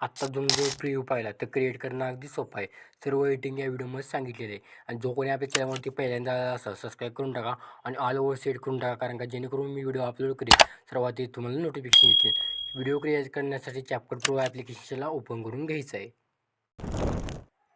आत्ता तुम्ही जो प्रिव्ह्यू पाहिला तर क्रिएट करणं अगदी सोपं आहे. सर्व एडिटिंग या व्हिडिओमध्ये सांगितलेलं आहे. आणि जो कोणी आपल्या चॅनलवरती पहिल्यांदा असं सबस्क्राईब करून टाका आणि ऑल ओव्हर सेट करून टाका कारण का जेणेकरून मी व्हिडिओ अपलोड करेन सर्वात तुम्हाला नोटिफिकेशन येते व्हिडिओ क्रिएट करण्यासाठी चॅप्टर प्रो ॲप्लिकेशनला ओपन करून घ्यायचं आहे.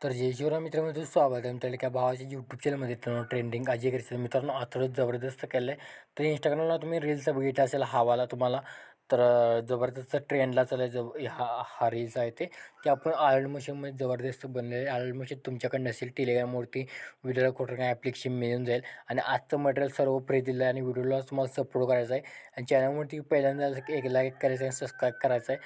तर जय शिवराम मित्रांनो तुझं स्वागत आहे मित्रांनो भावाच्या यूट्यूब चॅनलमध्ये ट्रेंडिंग अजय करेल मित्रांनो आता जबरदस्त केलं आहे तर इंस्टाग्रामला तुम्ही रील्स बघितला असेल हवाला तुम्हाला तर जबरदस्त ट्रेंडला चालायचं जब हा हा रील्स आहे ते. ते आपण आर्ड मशीनमध्ये जबरदस्त बनलेले आर्ड मशीन तुमच्याकडे नसेल टेलिग्रामवरती व्हिडिओला कुठं काय ॲप्लिकेशन मिळून जाईल. आणि आजचं मटेरियल सर्व प्रे दिलं आहे आणि व्हिडिओला तुम्हाला सपोर्ट करायचा आहे. आणि चॅनलवरती पहिल्यांदा एक लाईक करायचं आहे सबस्क्राईब करायचं आहे.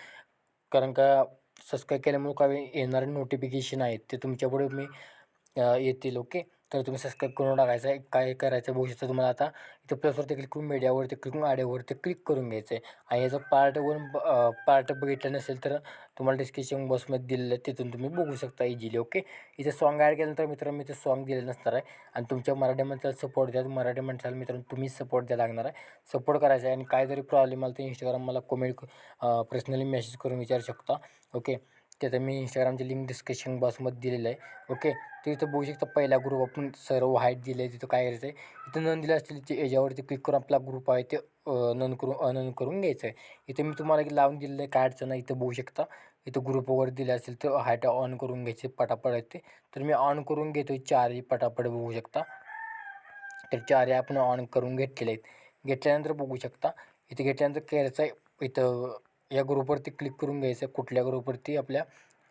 कारण का सबस्क्राईब केल्यामुळे काय येणारे नोटिफिकेशन आहेत ते तुमच्यापुढे मी येतील ओके तर तुम्ही सबस्क्राईब करून टाकायचं. आहे काय करायचं बघू शकता तुम्हाला आता. इथं प्लसवरती क्लिक करून मीडियावरती क्लिक करून आडिओवरती क्लिक करून घ्यायचं आहे आणि याचं पार्ट वन पार्ट बघितलं नसेल तर तुम्हाला डिस्क्रिप्शन बॉक्समध्ये दिलेलं आहे तिथून तुम्ही बघू शकता इझिली ओके इथे सॉन्ग ॲड केल्यानंतर मित्रांनो मी ते सॉन्ग दिलेलं नसणार आहे. आणि तुमच्या मराठी माणसाला सपोर्ट द्या. मराठी माणसाला मित्रांनो तुम्ही सपोर्ट द्या लागणार आहे. सपोर्ट करायचा आहे. आणि काय जरी प्रॉब्लेम आला तर इंस्टाग्राम मला कमेंट पर्सनली मेसेज करून विचारू शकता ओके त्याचं मी इंस्टाग्रामची लिंक डिस्क्रिप्शन बॉक्समध्ये दिलेलं आहे. ओके तर इथं बघू शकता पहिला ग्रुप आपण सर्व हाईट दिले आहे तिथं काय करायचं आहे इथं नोंद दिलं असतील ते याच्यावरती क्लिक करून आपला ग्रुप आहे ते नोंद करून अनोंद करून घ्यायचं आहे इथं मी तुम्हाला लावून दिलेलं आहे. काय अडचण नाही इथं बघू शकता. इथं ग्रुप वगैरे दिले असेल तर हाईट ऑन करून घ्यायचे पटापट येते ते. तर मी ऑन करून घेतो आहे चारही पटापट बघू शकता. तर चारही आपण ऑन करून घेतलेले आहेत. घेतल्यानंतर बघू शकता. इथे घेतल्यानंतर करायचं आहे इथं या ग्रुपवरती क्लिक करून घ्यायचं कुठल्या ग्रुपवरती? आपल्या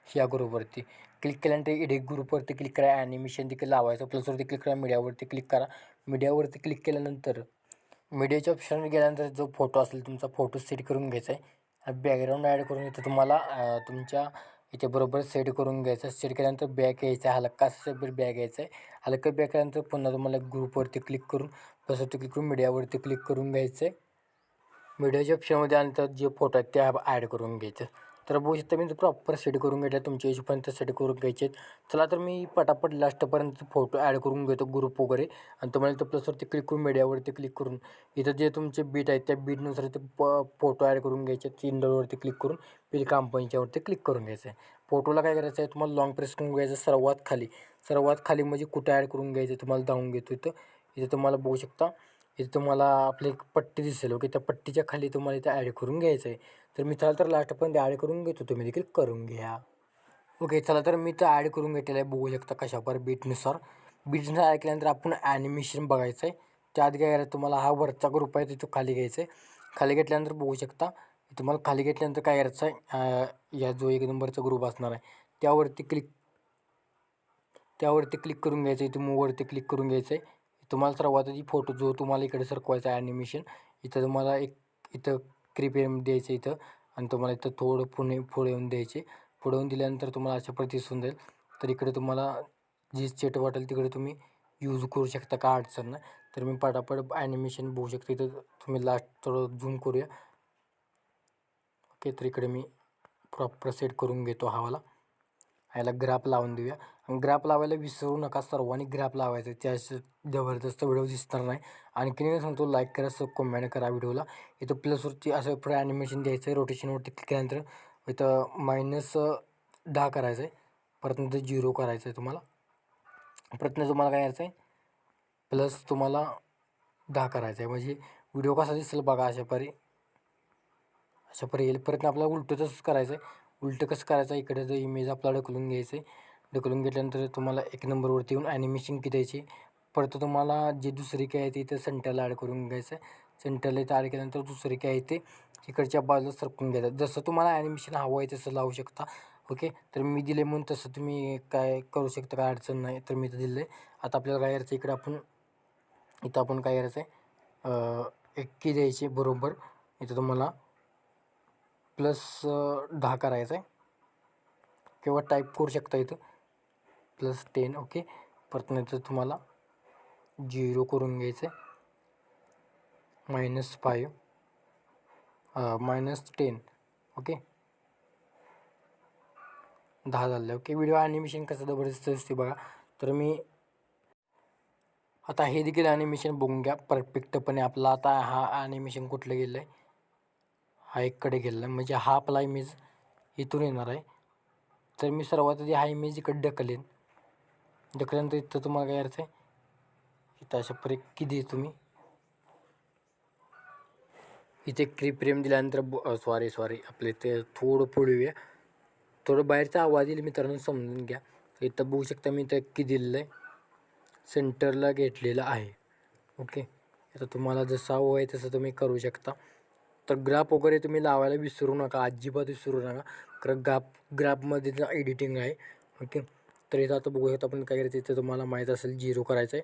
ह्या ग्रुपवरती. क्लिक केल्यानंतर एडिट ग्रुपवरती क्लिक करा. ॲनिमेशन देखील लावायचं प्लसवरती क्लिक करा. मीडियावरती क्लिक करा. मीडियावरती क्लिक केल्यानंतर मीडियाच्या ऑप्शन गेल्यानंतर जो फोटो असेल तुमचा फोटो सेट करून घ्यायचा आहे. बॅकग्राऊंड ॲड करून इथं तुम्हाला तुमच्या इथे बरोबर सेट करून घ्यायचं सेट केल्यानंतर बॅक यायचं आहे. हलका बॅक घ्यायचं आहे. हलकं बॅक केल्यानंतर पुन्हा तुम्हाला ग्रुपवरती क्लिक करून प्लसवरती क्लिक करून मीडियावरती क्लिक करून घ्यायचं आहे. मीडियाच्या ऑप्शनमध्ये आल्यानंतर जे फोटो आहेत ते ॲड करून घ्यायचं. तर बघू शकता मी प्रॉपर सेट करून घेतलं तुमच्या एजपर्यंत सेट करून घ्यायचे. चला तर मी पटापट लास्टपर्यंत फोटो ॲड करून घेतो ग्रुप वगैरे. आणि तुम्हाला तो प्लसवरती क्लिक करून मीडियावरती क्लिक करून इथं जे तुमचे बीट आहेत त्या बीटनुसार ते प फोटो ॲड करून घ्यायचे. तीन क्लिक करून बिल कंपनीच्यावरती क्लिक करून घ्यायचं. आहे फोटोला काय करायचं आहे तुम्हाला लॉंग प्रेस करून घ्यायचं सर्वात खाली. सर्वात खाली म्हणजे कुठं ॲड करून घ्यायचं तुम्हाला धावून घेतो इथं. इथं तुम्हाला बघू शकता इथे तुम्हाला आपली एक पट्टी दिसेल ओके त्या पट्टीच्या खाली तुम्हाला इथं ॲड करून घ्यायचं आहे तर मी चला तर लास्टपर्यंत ॲड करून घेतो. तुम्ही देखील करून घ्या. ओके चला तर मी तर ॲड करून घेतलेलं आहे. बघू शकता कशावर बीटनुसार बीटनुसार ॲड केल्यानंतर आपण ॲनिमेशन बघायचं आहे त्या आधी तुम्हाला हा वरचा ग्रुप आहे तिथं खाली घ्यायचं आहे खाली घेतल्यानंतर बघू शकता तुम्हाला खाली घेतल्यानंतर काय करायचं आहे या जो एक नंबरचा ग्रुप असणार आहे त्यावरती क्लिक त्यावरती क्लिक करून घ्यायचं आहे इथं मूववरती क्लिक करून घ्यायचं आहे तुम्हाला सर्वात आधी फोटो जो तुम्हाला इकडे सरकवायचा आहे ॲनिमेशन इथं तुम्हाला एक इथं क्रिप येऊन द्यायचं इथं आणि तुम्हाला इथं थोडं पुणे पुढे येऊन द्यायचे. पुढे येऊन दिल्यानंतर तुम्हाला अशा प्रति दिसून जाईल. तर इकडे तुम्हाला जी चेट वाटेल तिकडे तुम्ही यूज करू शकता का अडचण नाही. तर मी पटापट ॲनिमेशन बघू शकतो. इथं तुम्ही लास्ट थोडं झूम करूया. ओके तर इकडे मी प्रॉपर सेट करून घेतो हवाला. याला ग्राफ लावून देऊया. आणि ग्राफ लावायला विसरू नका सर्वांनी ग्राफ लावायचं. त्या जबरदस्त व्हिडिओ दिसणार नाही. आणखीन मी सांगतो लाईक करा सब कमेंट करा व्हिडिओला इथं प्लसवरती असं पुढे ॲनिमेशन द्यायचं आहे रोटेशनवरती क्लिक केल्यानंतर इथं मायनस दहा करायचं आहे परत नंतर झिरो करायचं आहे तुम्हाला. परत तुम्हाला काय करायचं आहे प्लस तुम्हाला दहा करायचं आहे म्हणजे व्हिडिओ कसा दिसेल बघा अशा परी अशा परी येईल. परत आपल्याला उलटं तसंच करायचं आहे उलटं कसं करायचं? इकडे जर इमेज आपला ढकलून घ्यायचं आहे ढकलून घेतल्यानंतर तुम्हाला एक नंबरवरती येऊन ॲनिमेशन किती द्यायची परत तुम्हाला जे दुसरी काय आहे ते इथं सेंटरला ॲड करून घ्यायचं. आहे सेंटरला इथं ॲड केल्यानंतर दुसरी काय आहे ते इकडच्या बाजूला सरकून घ्यायचं. जसं तुम्हाला ॲनिमेशन हवं आहे तसं लावू शकता. ओके तर मी दिले म्हणून तसं तुम्ही काय करू शकता काय अडचण नाही. तर मी इथं दिलं आहे आता आपल्याला काय करायचं इकडे आपण इथं आपण काय करायचं आहे एक की द्यायची बरोबर. इथं तुम्हाला प्लस दहा करायचं आहे किंवा टाईप करू शकता इथं. Plus ten okay? परत नंतर तुम्हाला झिरो करून घ्यायचं आहे minus five minus ten okay? दहा झालं ओके? व्हिडिओ ॲनिमेशन कसं जबरदस्त असते बघा. तर मी आता हे देखील ॲनिमेशन बघून घ्या. परफेक्टपणे आपला आता हा ॲनिमेशन कुठलं गेलं आहे हा एककडे गेलं आहे म्हणजे हा आपला इमेज इथून येणार आहे. तर मी सर्वात आधी हा इमेज इकडे ढकलेन. ढकल्यानंतर इथं तुम्हाला काय अर्थ आहे? इथं अशा परी किती तुम्ही? इथे क्री फ्रेम दिल्यानंतर सॉरी सॉरी आपले ते थोडं पुढे थोडं बाहेरचा आवाज येईल मित्रांनो समजून घ्या. इथं बघू शकता मी इथं की दिलेलं आहे. सेंटरला घेतलेलं आहे. ओके आता तुम्हाला जसं हवं आहे तसं तुम्ही करू शकता. तर ग्राफ वगैरे तुम्ही लावायला विसरू नका. अजिबात विसरू नका. कारण ग्राफ ग्राफमध्ये एडिटिंग आहे. ओके तर इथं आता बघू शकता आपण काय करायचं इथं तुम्हाला माहीत असेल झिरो करायचं आहे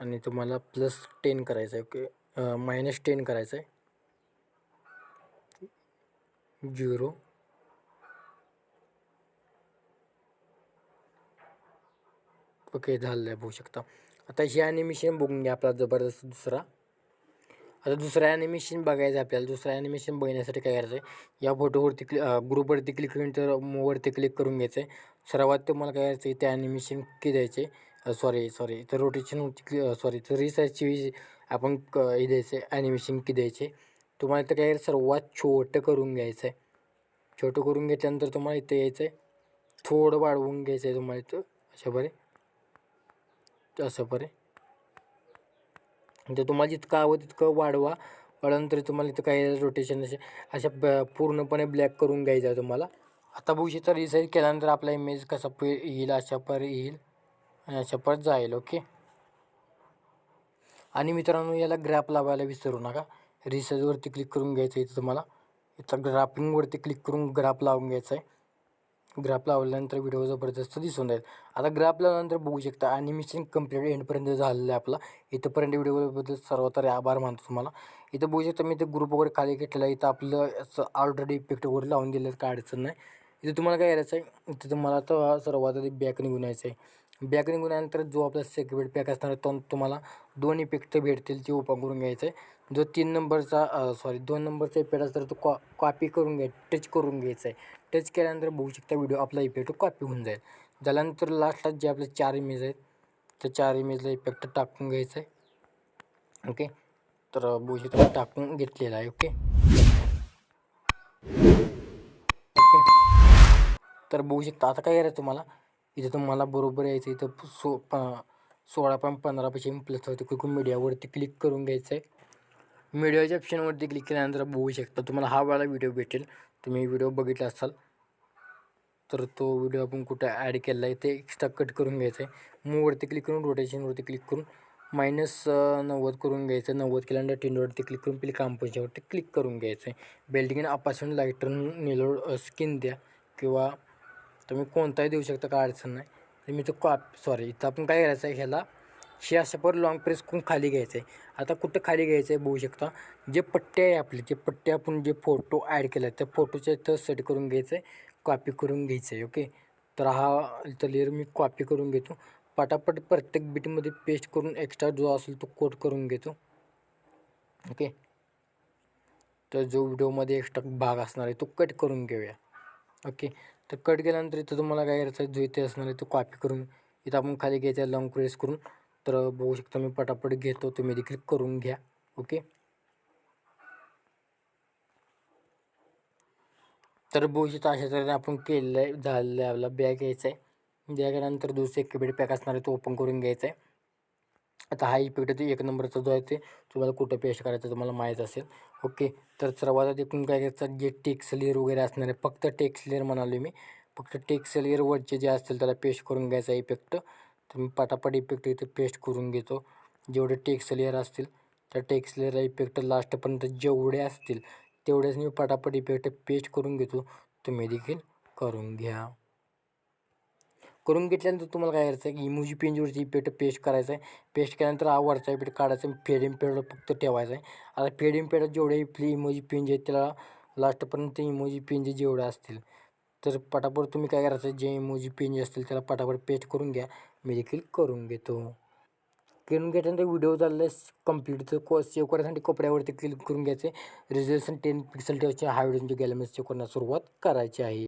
आणि तुम्हाला प्लस टेन करायचं आहे ओके मायनस टेन करायचं आहे झिरो. ओके झालं आहे बघू शकता. आता हे ॲनिमेशन बघून घ्या आपला जबरदस्त दुसरा. आता दुसरा ॲनिमेशन बघायचं आहे आपल्याला. दुसरा ॲनिमेशन बघण्यासाठी काय करायचं आहे या फोटोवरती क्लि ग्रुपवरती क्लिक करून तर मूवरती क्लिक करून घ्यायचं आहे सर्वात तुम्हाला काय करायचं ते ॲनिमेशन की द्यायचे. सॉरी सॉरी तर रोटेशनवरती क्लि सॉरी तर रिसर्चची आपण क हे द्यायचं आहे ॲनिमेशन की द्यायचे. तुम्हाला इथं काय सर्वात छोटं करून घ्यायचं आहे छोटं करून घेतल्यानंतर तुम्हाला इथं यायचं आहे थोडं वाढवून घ्यायचं आहे तुम्हाला इथं. अशा बरे असं बरे तर तुम्हाला जितकं हवं तितकं वाढवा. वाढवल्यानंतर तुम्हाला इथं काही रोटेशन असे अशा ब पूर्णपणे ब्लॅक करून घ्यायचं आहे तुम्हाला. आता भविष्याचा रिसाईज केल्यानंतर आपला इमेज कसा प येईल अशा पर येईल आणि अशा पर जाईल ओके आणि मित्रांनो याला ग्रॅप लावायला विसरू नका. रिसाईजवरती क्लिक करून घ्यायचं इथं तुम्हाला. इथं ग्राफिंगवरती क्लिक करून ग्राफ लावून घ्यायचं आहे. ग्राफ लावल्यानंतर व्हिडिओ जबरदस्त दिसून जाईल आता ग्राफ लावल्यानंतर बघू शकता ॲनिमेशन कंप्लीट एंडपर्यंत झालेलं आहे आपला. इथंपर्यंत व्हिडिओबद्दल सर्वतर आभार मानतो तुम्हाला. इथं बघू शकता मी ते ग्रुप वगैरे खाली घेतलेला इथं आपलं असं ऑलरेडी इफेक्ट वगैरे लावून दिलेलं काय अडचण नाही. इथं तुम्हाला काय करायचं आहे इथं तुम्हाला तर सर्वात आधी बॅक निघून यायचं आहे बॅक निघून आल्यानंतर जो आपला सेक्युरिटी पॅक असणार आहे तो तुम्हाला दोन इफेक्ट भेटतील ते ओपन करून घ्यायचं आहे जो तीन नंबरचा सॉरी दोन नंबरचा इफेक्ट असणार तो कॉ कॉपी करून घ्या टच करून घ्यायचा आहे टच केल्यानंतर बघू शकता व्हिडिओ आपला इफेक्ट कॉपी होऊन जाईल. झाल्यानंतर लास्टला जे आपले चार इमेज आहेत त्या चार इमेजला इफेक्ट टाकून घ्यायचं आहे ओके तर बघू शकता टाकून घेतलेला आहे ओके ओके तर बघू शकता. आता काय करायचं तुम्हाला? इथं तुम्हाला बरोबर यायचं इथं सो प सोळा पॉईंट पंधरा पैसे प्लस होते. कुकू मीडियावरती क्लिक करून घ्यायचं आहे मीडियाच्या ऑप्शनवरती क्लिक केल्यानंतर बघू शकता. तुम्हाला हा वाला व्हिडिओ भेटेल. तुम्ही व्हिडिओ बघितला असाल तर तो व्हिडिओ आपण कुठं ॲड केला आहे ते एक्स्ट्रा कट करून घ्यायचं आहे मूवरती क्लिक करून रोटेशनवरती क्लिक करून मायनस नव्वद करून घ्यायचं नव्वद केल्यानंतर टिंडवरती क्लिक करून पहिले कांपोजवरती क्लिक करून घ्यायचं आहे बेल्डिंग अपासून लायटर निलोड स्किन द्या. किंवा तुम्ही कोणताही देऊ शकता काय अडचण नाही. तर मी तो कॉप सॉरी इथं आपण काय करायचं आहे ह्याला शे असं पर लॉंग प्रेस करून खाली घ्यायचं आहे. आता कुठं खाली घ्यायचं आहे बघू शकता. जे पट्टे आहे आपले जे पट्टे आपण जे फोटो ॲड केला आहे त्या फोटोच्या इथं सेट करून घ्यायचं आहे कॉपी करून घ्यायचं आहे ओके तर हा इथं लेअर मी कॉपी करून घेतो. पटापट प्रत्येक बीटमध्ये पेस्ट करून एक्स्ट्रा जो असेल तो कोट करून घेतो ओके तर जो व्हिडिओमध्ये एक्स्ट्रा भाग असणार आहे तो कट करून घेऊया ओके तर कट केल्यानंतर इथं तुम्हाला काय करायचं जो इथे असणार आहे तो कॉपी करून इथं आपण खाली घ्यायचं आहे लॉंग प्रेस करून तर बघू शकता मी पटापट घेतो तुम्ही देखील करून घ्या ओके तर बघू शकता अशा तऱ्हेने आपण केलेलं आहे झालेलं आहे आपला बॅग घ्यायचा आहे. बॅग नंतर दुसरे केबीड पॅक असणार आहे तो ओपन करून घ्यायचा आहे. आता हा इफेक्ट ते एक नंबरचा जो आहे ते तुम्हाला कुठं पेस्ट करायचं तुम्हाला माहीत असेल. ओके तर सर्वात एकूण काय करायचं जे टेक्स लेअर वगैरे असणार आहे. फक्त टेक्स लेअर म्हणालो मी. फक्त टेक्स लेअरवरचे जे असतील त्याला पेस्ट करून घ्यायचा इफेक्ट तर मी पटापट इफेक्ट इथे पेस्ट करून घेतो. जेवढे टेक्स लेअर असतील त्या टेक्स लेअर इफेक्ट लास्टपर्यंत जेवढे असतील तेवढेच मी पटापट इफेक्ट पेस्ट करून घेतो. तुम्ही देखील करून घ्या. करून घेतल्यानंतर तुम्हाला काय करायचं आहे की इमोजी पेंजवरची इफेक्ट पेस्ट करायचं आहे पेस्ट केल्यानंतर आवडचा वरचा काढायचं काढायचा आहे फेड फक्त ठेवायचं आहे आता फेड पेडात जेवढे आपली इमोजी पेंज आहेत त्याला लास्टपर्यंत इमोजी पेंज जेवढे असतील तर पटापट तुम्ही काय करायचं जे इमोजी पेंज असतील त्याला पटापट पेस्ट करून घ्या. मी देखील करून घेतो. करून घेतल्यानंतर व्हिडिओ चाललं कंप्लीट तर को सेव्ह करण्यासाठी कपड्यावरती क्लिक करून घ्यायचे रिझल्युशन टेन पिक्सल ठेवायचे हा व्हिडिओ गॅलरीमध्ये सेव्ह करण्यास सुरुवात करायची आहे.